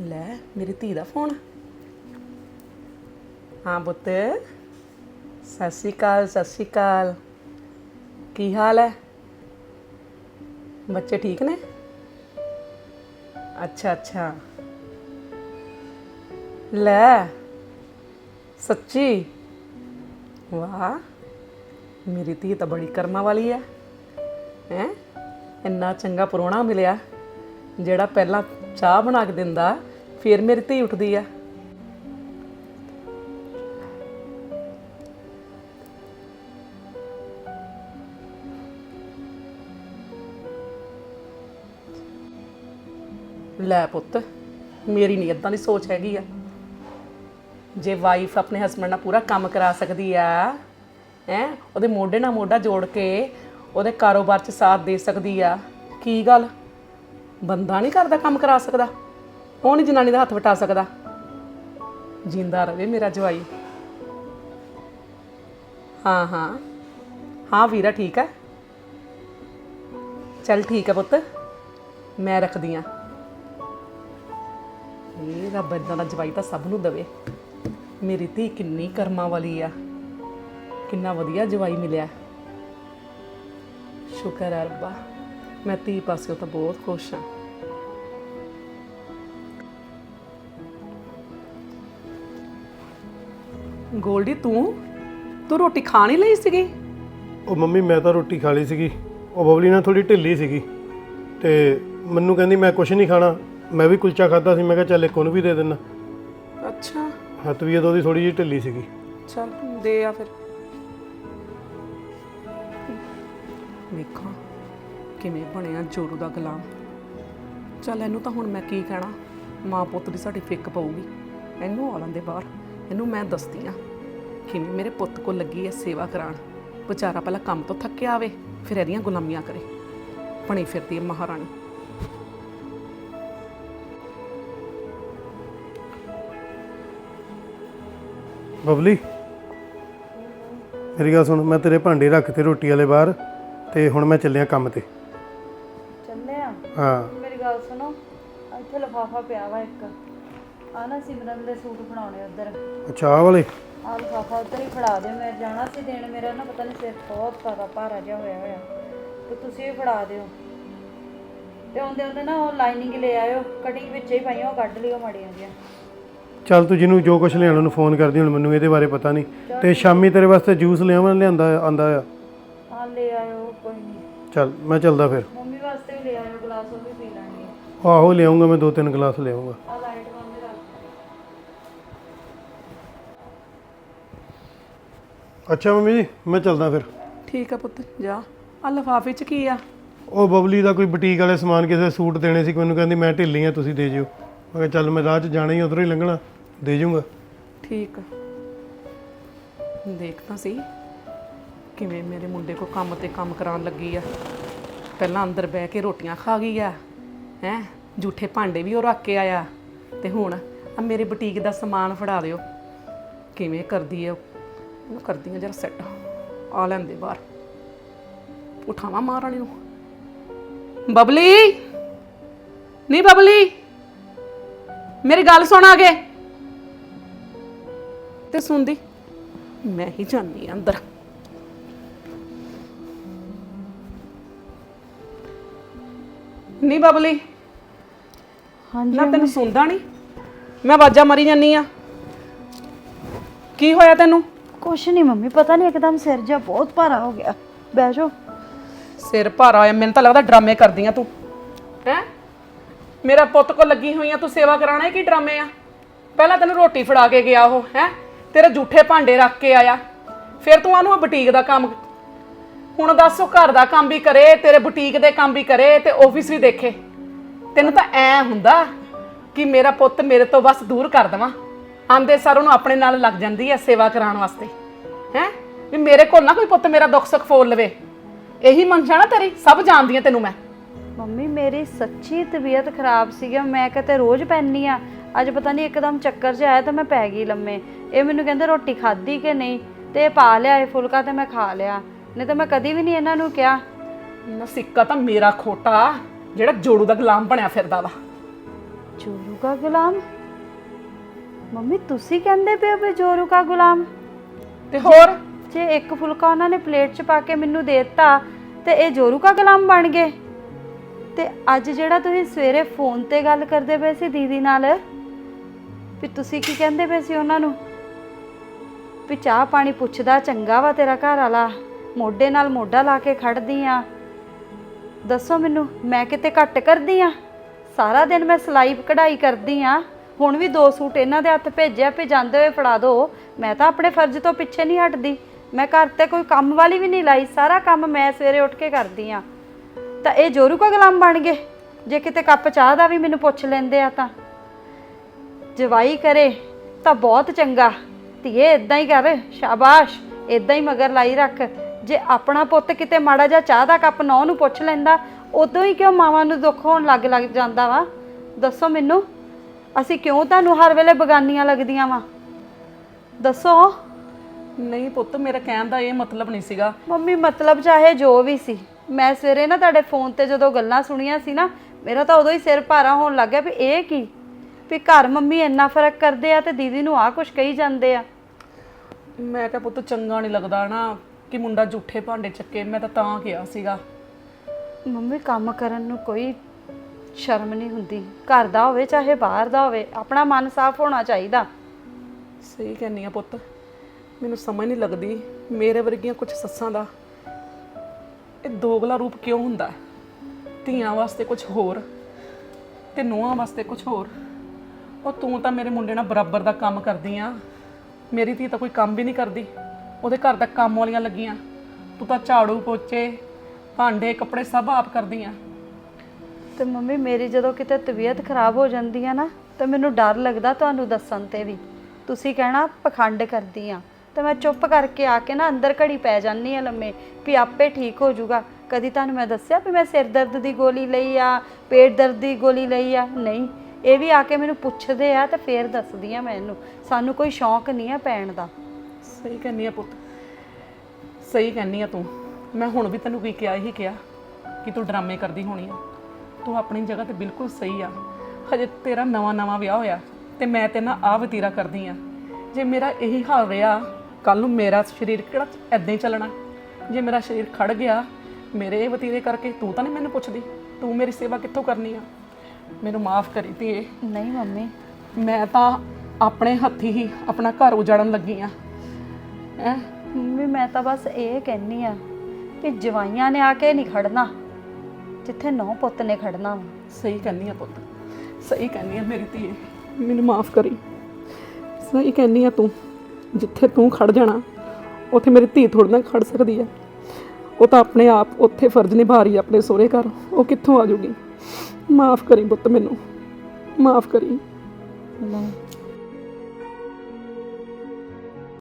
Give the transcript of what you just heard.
ਲੈ, ਮੇਰੀ ਧੀ ਦਾ ਫੋਨ। ਹਾਂ ਪੁੱਤ। ਸਤਿ ਸ਼੍ਰੀ ਅਕਾਲ, ਸਤਿ ਸ਼੍ਰੀ ਅਕਾਲ। ਕੀ ਹਾਲ ਹੈ ਬੱਚੇ ਠੀਕ ਨੇ? ਅੱਛਾ ਅੱਛਾ। ਲੈ, ਸੱਚੀ? ਵਾਹ, ਮੇਰੀ ਧੀ ਤਾਂ ਬੜੀ ਕਰਮਾਂ ਵਾਲੀ ਹੈ ਹੈ? ਇੰਨਾ ਚੰਗਾ ਪਰੋਣਾ ਮਿਲਿਆ, ਜਿਹੜਾ ਪਹਿਲਾਂ ਚਾਹ ਬਣਾ ਕੇ ਦਿੰਦਾ, ਫਿਰ ਮੇਰੀ ਧੀ ਉੱਠਦੀ ਆ। ਲੈ ਪੁੱਤ, ਮੇਰੀ ਨਹੀਂ ਇਦਾਂ ਦੀ ਸੋਚ ਹੈਗੀ ਆ। ਜੇ ਵਾਈਫ ਆਪਣੇ ਹਸਬੰਡ ਨਾਲ ਪੂਰਾ ਕੰਮ ਕਰਾ ਸਕਦੀ ਆ, ਹੈ, ਉਹਦੇ ਮੋਢੇ ਨਾਲ ਮੋਢਾ ਜੋੜ ਕੇ ਉਹਦੇ ਕਾਰੋਬਾਰ 'ਚ ਸਾਥ ਦੇ ਸਕਦੀ ਆ। ਕੀ ਗੱਲ? ਬੰਦਾ ਨਹੀਂ ਕਰਦਾ ਕੰਮ ਕਰਾ ਸਕਦਾ। ਉਹ ਨਹੀਂ ਜਨਾਨੀ ਦਾ ਹੱਥ ਵਟਾ ਸਕਦਾ। ਜਿੰਦਾ ਰਵੇ ਮੇਰਾ ਜਵਾਈ। ਹਾਂ ਹਾਂ। ਹਾਂ ਵੀਰਾ, ਠੀਕ ਹੈ? ਚੱਲ ਠੀਕ ਹੈ ਪੁੱਤ। ਮੈਂ ਰੱਖਦੀ ਆ ਇਹ ਰੱਬ ਏਦਾਂ ਦਾ ਜਵਾਈ ਤਾਂ ਸਭ ਨੂੰ ਦਵੇ। ਮੇਰੀ ਧੀ ਕਿੰਨੀ ਕਰਮਾਂ ਵਾਲੀ ਆ। ਕਿੰਨਾ ਵਧੀਆ ਜਵਾਈ ਮਿਲਿਆ। ਸ਼ੁਕਰ ਹੈ ਰੱਬਾ। ਮੈਂ ਧੀ ਪਾਸਿਓਂ ਤਾਂ ਬਹੁਤ ਖੁਸ਼ ਹਾਂ। ਗੋਲਡੀ ਤੂੰ? ਤੂੰ ਰੋਟੀ ਖਾ ਨਹੀਂ ਲਈ ਸੀਗੀ? ਉਹ ਮੰਮੀ ਮੈਂ ਤਾਂ ਰੋਟੀ ਖਾ ਲਈ ਸੀਗੀ। ਉਹ ਬਬਲੀ ਨਾਲ ਥੋੜੀ ਢਿੱਲੀ ਸੀਗੀ। ਤੇ ਮੈਨੂੰ ਕਹਿੰਦੀ ਮੈਂ ਕੁਝ ਨਹੀਂ ਖਾਣਾ। ਮੈਂ ਵੀ ਕੁਲਚਾ ਖਾਦਾ ਸੀ। ਮੈਂ ਕਿਹਾ ਚੱਲ ਇੱਕ ਉਹਨੂੰ ਵੀ ਦੇ ਦਿੰਨਾ। ਅੱਛਾ। ਹਾਂ ਤਬੀਅਤ ਉਹਦੀ ਥੋੜੀ ਜਿਹੀ ਢਿੱਲੀ ਸੀਗੀ। ਚੱਲ ਦੇ ਆ ਫਿਰ। ਵੇਖਾਂ ਕਿਵੇਂ ਬਣਿਆ ਜੋਰੂ ਦਾ ਗੁਲਾਮ। ਚੱਲ ਇਹਨੂੰ ਤਾਂ ਹੁਣ ਮੈਂ ਕੀ ਕਹਿਣਾ, ਮਾਂ ਪੁੱਤ ਦੀ ਸਾਡੀ ਫਿੱਕ ਪਊਗੀ। ਇਹਨੂੰ ਆ ਲੈਂਦੇ ਬਾਹਰ, ਇਹਨੂੰ ਮੈਂ ਦੱਸਦੀ ਆ ਕਿਵੇਂ ਮੇਰੇ ਪੁੱਤ ਕੋਲ ਲੱਗੀ ਐ ਸੇਵਾ ਕਰਾਉਣ। ਵਿਚਾਰਾ ਪਹਿਲਾਂ ਕੰਮ ਤੋਂ ਥੱਕਿਆ ਆਵੇ, ਫਿਰ ਇਹਦੀਆਂ ਗੁਲਾਮੀਆਂ ਕਰੇ। ਬਣੀ ਫਿਰਦੀ ਐ ਮਹਾਰਾਣੀ। ਬਬਲੀ, ਮੇਰੀ ਗੱਲ ਸੁਣ, ਮੈਂ ਤੇਰੇ ਭਾਂਡੇ ਰੱਖ ਤੇ ਰੋਟੀ ਵਾਲੇ ਬਾਹਰ ਤੇ ਹੁਣ ਮੈਂ ਚੱਲਿਆ ਕੰਮ ਤੇ। ਚੱਲੇ ਆ? ਹਾਂ। ਮੇਰੀ ਗੱਲ ਸੁਣੋ ਇੱਥੇ ਲਫਾਫਾ ਪਿਆ ਵਾ ਇੱਕ। ਆ ਨਾ ਸਿਮਰਨ ਦੇ ਸੂਟ ਬਣਾਉਣੇ ਉਧਰ। ਅੱਛਾ ਆਹ ਵਾਲੇ? ਆ ਲਫਾਫਾ ਉਧਰ ਹੀ ਫੜਾ ਦਿਓ ਮੈਂ ਜਾਣਾ ਸੀ ਦੇਣ ਮੇਰਾ ਨਾ ਪਤਾ ਨਹੀਂ ਸਿਰ ਬਹੁਤ ਜ਼ਿਆਦਾ ਭਾਰਾ ਜਿਹਾ ਹੋਇਆ ਹੋਇਆ। ਤੇ ਤੁਸੀਂ ਵੀ ਫੜਾ ਦਿਓ। ਤੇ ਆਉਂਦੇ ਆਉਂਦੇ ਨਾ ਉਹ ਲਾਈਨਿੰਗ ਲੈ ਆਇਓ ਕਟਿੰਗ ਵਿੱਚ ਹੀ ਪਾਈਆਂ ਉਹ ਕੱਢ ਲਿਓ ਮਾੜੀਆਂ ਜਿਹੀਆਂ। ਚੱਲ ਤੂੰ ਜਿਹਨੂੰ ਜੋ ਕੁਛ ਲਿਆਉਣ ਨੂੰ ਫੋਨ ਕਰਦੀ ਹੁਣ ਮੈਨੂੰ ਇਹਦੇ ਬਾਰੇ ਪਤਾ ਨਹੀਂ ਤੇ ਸ਼ਾਮੀ ਤੇਰੇ ਵਾਸਤੇ ਜੂਸ ਲਿਆਵਾਂ ਲਿਆਂਦਾ ਆਂਦਾ ਆ। ਚੱਲ ਮੈਂ ਚੱਲਦਾ ਫਿਰ। ਮੰਮੀ ਵਾਸਤੇ ਵੀ ਲੈ ਆਇਓ ਗਲਾਸ ਉਹ ਵੀ ਪੀ ਲਾਂਗੇ ਆਹੋ ਲਿਆਉਂਗਾ ਮੈਂ ਦੋ ਤਿੰਨ ਗਲਾਸ ਲਿਆਉਂਗਾ ਆ ਲਾਈਟ ਬੰਦ ਰੱਖ ਅੱਛਾ ਮੰਮੀ ਜੀ ਮੈਂ ਚੱਲਦਾ ਫਿਰ। ਠੀਕ ਆ ਪੁੱਤ ਜਾ। ਆ ਲਿਫਾਫੇ 'ਚ ਕੀ ਆ? ਉਹ ਬਬਲੀ ਦਾ ਕੋਈ ਬੁਟੀਕ ਵਾਲੇ ਸਮਾਨ ਕਿਸੇ ਦੇ ਸੂਟ ਦੇਣੇ ਸੀ ਮੈਨੂੰ ਕਹਿੰਦੀ ਮੈਂ ਢਿੱਲੀ ਆ ਤੁਸੀਂ ਦੇ ਜਿਓ। ਮੈਂ ਕਿਹਾ ਚੱਲ ਮੈਂ ਰਾਹ 'ਚ ਜਾਣਾ ਹੀ ਉਧਰੋਂ ਹੀ ਲੰਘਣਾ ਦੇ ਜਾਊਂਗਾ ਠੀਕ ਆ। ਦੇਖਦਾ ਸੀ। ਕਿਵੇਂ ਮੇਰੇ ਮੁੰਡੇ ਕੋ ਕੰਮ ਤੇ ਕੰਮ ਕਰਾਉਣ ਲੱਗੀ ਆ? ਪਹਿਲਾਂ ਅੰਦਰ ਬਹਿ ਕੇ ਰੋਟੀਆਂ ਖਾ ਗਈ ਆ, ਹੈ? ਝੂਠੇ ਭਾਂਡੇ ਵੀ ਉਹ ਰੱਖ ਕੇ ਆਇਆ। ਤੇ ਹੁਣ ਆ ਮੇਰੇ ਬੁਟੀਕ ਦਾ ਸਮਾਨ ਫੜਾ ਦਿਓ। ਕਿਵੇਂ ਕਰਦੀ ਆ ਉਹ? ਕਰਦੀ ਆ ਜਰਾ ਸੈੱਟ। ਆ ਲੈਂਦੇ ਬਾਹਰ। ਉਠਾਵਾਂ ਮਹਾਰਾਣੀ ਨੂੰ। ਬਬਲੀ! ਨਹੀਂ ਬਬਲੀ! ਮੇਰੀ ਗੱਲ ਸੁਣ ਆ ਤੇ ਸੁਣਦੀ, ਮੈਂ ਹੀ ਜਾਨੀ ਅੰਦਰ। ਨਹੀਂ ਬਬਲੀ। ਹਾਂਜੀ ਨਾ ਤੈਨੂੰ ਸੁਣਦਾ ਨਹੀਂ ਮੈਂ ਆਵਾਜ਼ਾਂ ਮਾਰੀ ਜਾਨੀ ਆ। ਕੀ ਹੋਇਆ ਤੈਨੂੰ? ਕੁਛ ਨਹੀਂ ਮੰਮੀ ਪਤਾ ਨਹੀਂ ਇੱਕਦਮ ਸਿਰ ਜਿਹਾ ਬਹੁਤ ਭਾਰਾ ਹੋ ਗਿਆ। ਬਹਿ ਜਾਓ। ਸਿਰ ਭਾਰਾ ਹੋਇਆ ਮੈਨੂੰ ਤਾਂ ਲੱਗਦਾ ਡਰਾਮੇ ਕਰਦੀ ਆ ਤੂੰ। ਹੈ? ਮੇਰਾ ਪੁੱਤ ਕੋ ਲੱਗੀ ਹੋਈ ਆ ਤੂੰ ਸੇਵਾ ਕਰਾਣਾ ਕੀ ਡਰਾਮੇ ਆ? ਪਹਿਲਾਂ ਤੈਨੂੰ ਰੋਟੀ ਫੜਾ ਕੇ ਗਿਆ ਉਹ ਹੈ? ਤੇਰੇ ਝੂਠੇ ਭਾਂਡੇ ਰੱਖ ਕੇ ਆਇਆ। ਫਿਰ ਤੂੰ ਆਨੂੰ ਬੁਟੀਕ ਦਾ ਕੰਮ ਹੁਣ ਦੱਸ ਉਹ ਘਰ ਦਾ ਕੰਮ ਵੀ ਕਰੇ, ਤੇਰੇ ਬੁਟੀਕ ਦੇ ਕੰਮ ਵੀ ਕਰੇ ਤੇ ਆਫਿਸ ਵੀ ਦੇਖੇ। ਤੈਨੂੰ ਤਾਂ ਐ ਹੁੰਦਾ ਕਿ ਮੇਰਾ ਪੁੱਤ ਮੇਰੇ ਤੋਂ ਬਸ ਦੂਰ ਕਰ ਦਵਾਂ। ਆਂਦੇ ਸਰ ਉਹਨੂੰ ਆਪਣੇ ਨਾਲ ਲੱਗ ਜਾਂਦੀ ਐ ਸੇਵਾ ਕਰਾਉਣ ਵਾਸਤੇ। ਹੈ? ਵੀ ਮੇਰੇ ਕੋਲ ਨਾ ਕੋਈ ਪੁੱਤ ਮੇਰਾ ਦੁੱਖ ਸੁੱਖ ਫੋਲ ਲਵੇ। ਇਹੀ ਮੰਸ਼ਾ ਨਾ ਤੇਰੀ, ਸਭ ਜਾਣਦੀ ਐ ਤੈਨੂੰ ਮੈਂ। ਮੰਮੀ, ਮੇਰੀ ਸੱਚੀ ਤਬੀਅਤ ਖਰਾਬ ਸੀਗੀ, ਮੈਂ ਕਿਤੇ ਰੋਜ਼ ਪੈਣੀ ਆ। ਅੱਜ ਪਤਾ ਨਹੀਂ ਇੱਕਦਮ ਚੱਕਰ ਚ ਆਇਆ ਤਾਂ ਮੈਂ ਪੈ ਗਈ ਲੰਮੇ। ਇਹ ਮੈਨੂੰ ਕਹਿੰਦੇ ਰੋਟੀ ਖਾਧੀ ਕਿ ਨਹੀਂ? ਤੇ ਇਹ ਪਾ ਲਿਆ ਇਹ ਫੁਲਕਾ ਤੇ ਮੈਂ ਖਾ ਲਿਆ। ਨਹੀਂ ਤਾਂ ਮੈਂ ਕਦੀ ਵੀ ਨਹੀਂ ਇਹਨਾਂ ਨੂੰ ਕਿਹਾ। ਨਾ ਸਿੱਕਾ ਤਾਂ ਮੇਰਾ ਖੋਟਾ ਜਿਹੜਾ ਜੋੜੂ ਦਾ ਗੁਲਾਮ ਬਣਿਆ ਫਿਰਦਾ ਵਾ। ਜੋਰੂ ਕਾ ਗੁਲਾਮ? ਮੰਮੀ ਤੁਸੀਂ ਕਹਿੰਦੇ ਪਏ ਹੋ ਵੀ ਜੋਰੂ ਕਾ ਗੁਲਾਮ? ਤੇ ਹੋਰ? ਜੇ ਇੱਕ ਫੁਲਕਾ ਉਹਨਾਂ ਨੇ ਪਲੇਟ 'ਚ ਪਾ ਕੇ ਮੈਨੂੰ ਦੇ ਦਿੱਤਾ ਤੇ ਇਹ ਜੋਰੂ ਕਾ ਗੁਲਾਮ ਬਣ ਗਏ। ਤੇ ਅੱਜ ਜਿਹੜਾ ਤੁਸੀਂ ਸਵੇਰੇ ਫੋਨ ਤੇ ਗੱਲ ਕਰਦੇ ਪਏ ਸੀ ਦੀਦੀ ਨਾਲ ਵੀ ਤੁਸੀਂ ਕੀ ਕਹਿੰਦੇ ਪਏ ਸੀ ਉਹਨਾਂ ਨੂੰ? ਵੀ ਚਾਹ ਪਾਣੀ ਪੁੱਛਦਾ ਚੰਗਾ ਵਾ ਤੇਰਾ ਘਰ ਵਾਲਾ। ਮੋਢੇ ਨਾਲ ਮੋਢਾ ਲਾ ਕੇ ਖੜਦੀ ਆ। ਦੱਸੋ ਮੈਨੂੰ, ਮੈਂ ਕਿਤੇ ਘੱਟ ਕਰਦੀ ਆ? ਸਾਰਾ ਦਿਨ ਮੈਂ ਸਿਲਾਈ ਕਢਾਈ ਕਰਦੀ ਆ। ਹੁਣ ਵੀ ਦੋ ਸੂਟ ਇਹਨਾਂ ਦੇ ਹੱਥ ਭੇਜਿਆ ਵੀ ਜਾਂਦੇ ਹੋਏ ਫੜਾ ਦਿਓ ਮੈਂ ਤਾਂ ਆਪਣੇ ਫਰਜ਼ ਤੋਂ ਪਿੱਛੇ ਨਹੀਂ ਹਟਦੀ। ਮੈਂ ਘਰ ਤੇ ਕੋਈ ਕੰਮ ਵਾਲੀ ਵੀ ਨਹੀਂ ਲਾਈ। ਸਾਰਾ ਕੰਮ ਮੈਂ ਸਵੇਰੇ ਉੱਠ ਕੇ ਕਰਦੀ ਆ। ਤਾਂ ਇਹ ਜੋਰੂ ਕਾ ਗੁਲਾਮ ਬਣ ਗਏ? ਜੇ ਕਿਤੇ ਕੱਪ ਚਾਹ ਦਾ ਵੀ ਮੈਨੂੰ ਪੁੱਛ ਲੈਂਦੇ ਆ ਤਾਂ। ਜਵਾਈ ਕਰੇ ਤਾਂ ਬਹੁਤ ਚੰਗਾ। ਧੀਏ ਇਦਾਂ ਹੀ ਕਰ। ਸ਼ਾਬਾਸ਼। ਇਦਾਂ ਹੀ ਮਗਰ ਲਾਈ ਰੱਖ। ਜੇ ਆਪਣਾ ਪੁੱਤ ਕਿਤੇ ਮਾੜਾ ਜਿਹਾ ਚਾਹ ਦਾ ਕੱਪ ਨੌ ਨੂੰ ਪੁੱਛ ਲੈਂਦਾ ਉਦੋਂ ਹੀ ਕਿਉਂ ਮਾਵਾਂ ਨੂੰ ਦੁੱਖ ਹੋਣ ਲੱਗ ਲੱਗ ਜਾਂਦਾ ਵਾ? ਦੱਸੋ ਮੈਨੂੰ ਅਸੀਂ ਕਿਉਂ ਤੁਹਾਨੂੰ ਹਰ ਵੇਲੇ ਬਗਾਨੀਆਂ ਲੱਗਦੀਆਂ ਵਾ? ਦੱਸੋ। ਨਹੀਂ ਪੁੱਤ ਮੇਰਾ ਕਹਿਣ ਦਾ ਇਹ ਮਤਲਬ ਨਹੀਂ ਸੀਗਾ। ਮੰਮੀ ਮਤਲਬ ਚਾਹੇ ਜੋ ਵੀ ਸੀ। ਮੈਂ ਸਵੇਰੇ ਨਾ ਤੁਹਾਡੇ ਫੋਨ ਤੇ ਜਦੋਂ ਗੱਲਾਂ ਸੁਣੀਆਂ ਸੀ ਨਾ ਮੇਰਾ ਤਾਂ ਉਦੋਂ ਹੀ ਸਿਰ ਭਾਰਾ ਹੋਣ ਲੱਗ ਗਿਆ ਵੀ ਇਹ ਕੀ? ਵੀ ਘਰ ਮੰਮੀ ਇੰਨਾ ਫ਼ਰਕ ਕਰਦੇ ਆ ਤੇ ਦੀਦੀ ਨੂੰ ਆ ਕੁਛ ਕਹੀ ਜਾਂਦੇ ਆ। ਮੈਂ ਕਿਹਾ ਪੁੱਤ ਚੰਗਾ ਨਹੀਂ ਲੱਗਦਾ ਨਾ। ਕਿ ਮੁੰਡਾ ਝੂਠੇ ਭਾਂਡੇ ਚੱਕੇ ਮੈਂ ਤਾਂ ਤਾਂ ਕਿਹਾ ਸੀਗਾ। ਮੰਮੀ ਕੰਮ ਕਰਨ ਨੂੰ ਕੋਈ ਸ਼ਰਮ ਨਹੀਂ ਹੁੰਦੀ। ਘਰ ਦਾ ਹੋਵੇ ਚਾਹੇ ਬਾਹਰ ਦਾ ਹੋਵੇ ਆਪਣਾ ਮਨ ਸਾਫ਼ ਹੋਣਾ ਚਾਹੀਦਾ। ਸਹੀ ਕਹਿੰਨੀ ਆ ਪੁੱਤ। ਮੈਨੂੰ ਸਮਝ ਨਹੀਂ ਲੱਗਦੀ ਮੇਰੇ ਵਰਗੀਆਂ ਕੁਝ ਸੱਸਾਂ ਦਾ ਇਹ ਦੋਗਲਾ ਰੂਪ ਕਿਉਂ ਹੁੰਦਾ ਹੈ? ਧੀਆਂ ਵਾਸਤੇ ਕੁਝ ਹੋਰ ਤੇ ਨੂੰਹਾਂ ਵਾਸਤੇ ਕੁਝ ਹੋਰ। ਉਹ ਤੂੰ ਤਾਂ ਮੇਰੇ ਮੁੰਡੇ ਨਾਲ ਬਰਾਬਰ ਦਾ ਕੰਮ ਕਰਦੀ ਆ। ਮੇਰੀ ਧੀ ਤਾਂ ਕੋਈ ਕੰਮ ਵੀ ਨਹੀਂ ਕਰਦੀ। ਉਹਦੇ ਘਰ ਦਾ ਕੰਮ ਵਾਲੀਆਂ ਲੱਗੀਆਂ। ਤੂੰ ਤਾਂ ਝਾੜੂ ਪੋਚੇ, ਭਾਂਡੇ, ਕੱਪੜੇ ਸਭ ਆਪ ਕਰਦੀ ਆ ਤੇ ਮੰਮੀ, ਮੇਰੀ ਜਦੋਂ ਕਿਤੇ ਤਬੀਅਤ ਖਰਾਬ ਹੋ ਜਾਂਦੀ ਆ ਨਾ, ਤਾਂ ਮੈਨੂੰ ਡਰ ਲੱਗਦਾ ਤੁਹਾਨੂੰ ਦੱਸਣ ਤੇ ਵੀ। ਤੁਸੀਂ ਕਹਿਣਾ, ਪਖੰਡ ਕਰਦੀ ਆ। ਤੇ ਮੈਂ ਚੁੱਪ ਕਰਕੇ ਆ ਕੇ ਨਾ ਅੰਦਰ ਘੜੀ ਪੈ ਜਾਂਦੀ ਆ ਲੰਮੇ, ਵੀ ਆਪੇ ਠੀਕ ਹੋ ਜਾਊਗਾ। ਕਦੀ ਤੁਹਾਨੂੰ ਮੈਂ ਦੱਸਿਆ ਵੀ ਮੈਂ ਸਿਰ ਦਰਦ ਦੀ ਗੋਲੀ ਲਈ ਆ, ਪੇਟ ਦਰਦ ਦੀ ਗੋਲੀ ਲਈ ਆ? ਨਹੀਂ। ਇਹ ਵੀ ਆ ਕੇ ਮੈਨੂੰ ਪੁੱਛਦੇ ਆ ਤੇ ਫੇਰ ਦੱਸਦੀ ਆ ਮੈਂ ਇਹਨੂੰ ਸਾਨੂੰ ਕੋਈ ਸ਼ੌਂਕ ਨਹੀਂ ਆ ਪੈਣ ਦਾ। ਸਹੀ ਕਹਿੰਨੀ ਆ ਪੁੱਤ। ਸਹੀ ਕਹਿੰਨੀ ਆ ਤੂੰ। ਮੈਂ ਹੁਣ ਵੀ ਤੈਨੂੰ ਕੀ ਕਿਹਾ ਹੀ ਕਿਹਾ ਕਿ ਤੂੰ ਡਰਾਮੇ ਕਰਦੀ ਹੋਣੀ ਆ। ਤੂੰ ਆਪਣੀ ਜਗ੍ਹਾ ਤੇ ਬਿਲਕੁਲ ਸਹੀ ਆ। ਹਜੇ ਤੇਰਾ ਨਵਾਂ ਨਵਾਂ ਵਿਆਹ ਹੋਇਆ ਤੇ ਮੈਂ ਤੇ ਨਾ ਆ ਵਤੀਰਾ ਕਰਦੀ ਆ। ਜੇ ਮੇਰਾ ਇਹੀ ਹਾਲ ਰਿਹਾ ਕੱਲ ਨੂੰ ਮੇਰਾ ਸਰੀਰ ਕਿਹੜਾ ਐਦਾਂ ਹੀ ਚੱਲਣਾ? ਜੇ ਮੇਰਾ ਸਰੀਰ ਖੜ ਗਿਆ ਮੇਰੇ ਇਹ ਵਤੀਰੇ ਕਰਕੇ ਤੂੰ ਤਾਂ ਨਹੀਂ ਮੈਨੂੰ ਪੁੱਛਦੀ ਤੂੰ ਮੇਰੀ ਸੇਵਾ ਕਿੱਥੋਂ ਕਰਨੀ ਆ? ਮੈਨੂੰ ਮਾਫ ਕਰੀ ਧੀਏ। ਨਹੀਂ ਮੰਮੀ। ਮੈਂ ਤਾਂ ਆਪਣੇ ਹੱਥੀ ਹੀ ਆਪਣਾ ਘਰ ਉਜਾੜਨ ਲੱਗੀ ਆ। ਹੈਂ? ਮੰਮੀ ਮੈਂ ਤਾਂ ਬਸ ਇਹ ਕਹਿਨੀ ਆ ਕਿ ਜਵਾਈਆਂ ਨੇ ਆ ਕੇ ਨਹੀਂ ਖੜਨਾ ਜਿੱਥੇ ਨੌ ਪੁੱਤ ਨੇ ਖੜਨਾ ਵਾ। ਸਹੀ ਕਹਿੰਨੀ ਆ ਪੁੱਤ ਸਹੀ ਕਹਿੰਨੀ ਆ ਮੇਰੀ ਧੀਏ ਮੈਨੂੰ ਮਾਫ ਕਰੀ। ਸਹੀ ਕਹਿੰਨੀ ਆ ਤੂੰ ਜਿੱਥੇ ਤੂੰ ਖੜ ਜਾਣਾ ਉੱਥੇ ਮੇਰੀ ਧੀ ਥੋੜੀ ਨਾ ਖੜ ਸਕਦੀ ਆ। ਉਹ ਤਾਂ ਆਪਣੇ ਆਪ ਉੱਥੇ ਫਰਜ਼ ਨਿਭਾ ਰਹੀ ਆ ਆਪਣੇ ਸਹੁਰੇ ਘਰ। ਉਹ ਕਿੱਥੋਂ ਆ ਜਾਊਗੀ? ਮਾਫ ਕਰੀ ਪੁੱਤ ਮੈਨੂੰ ਮਾਫ ਕਰੀ। ਨਹੀਂ